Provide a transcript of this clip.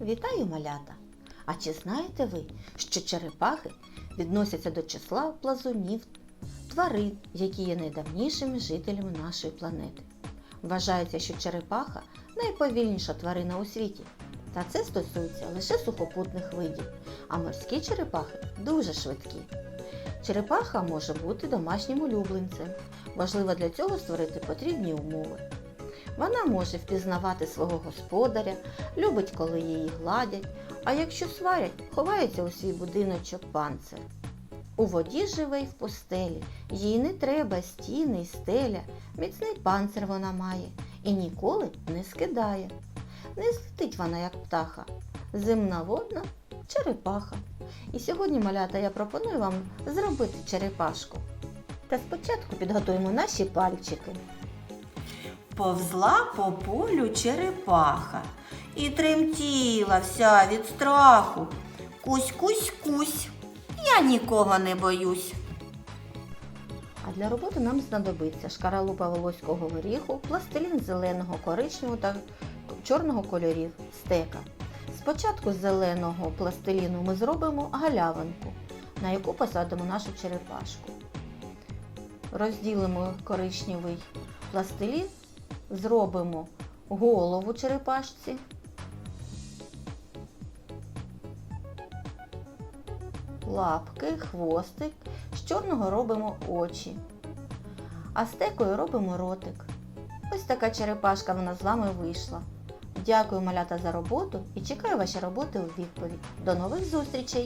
Вітаю малята! А чи знаєте ви, що черепахи відносяться до числа плазунів, тварин, які є найдавнішими жителями нашої планети? Вважається, що черепаха найповільніша тварина у світі. Та це стосується лише сухопутних видів, а морські черепахи дуже швидкі. Черепаха може бути домашнім улюбленцем. Важливо для цього створити потрібні умови. Вона може впізнавати свого господаря, любить, коли її гладять, а якщо сварять, ховається у свій будиночок панцир. У воді живе й в постелі, їй не треба стіни й стеля, міцний панцир вона має і ніколи не скидає. Не злетить вона, як птаха, земноводна черепаха. І сьогодні, малята, я пропоную вам зробити черепашку. Та спочатку підготуємо наші пальчики. Повзла по полю черепаха і тремтіла вся від страху. Кусь, кусь, кусь. Я нікого не боюсь. А для роботи нам знадобиться шкаралупа волоського горіху, пластилін зеленого, коричневого та чорного кольорів, стека. Спочатку з зеленого пластиліну ми зробимо галявинку, на яку посадимо нашу черепашку. Розділимо коричневий пластилін, зробимо голову черепашці. Лапки, хвостик, з чорного робимо очі, а стекою робимо ротик. Ось така черепашка вона з вами вийшла. Дякую, малята, за роботу і чекаю ваші роботи у відповідь. До нових зустрічей!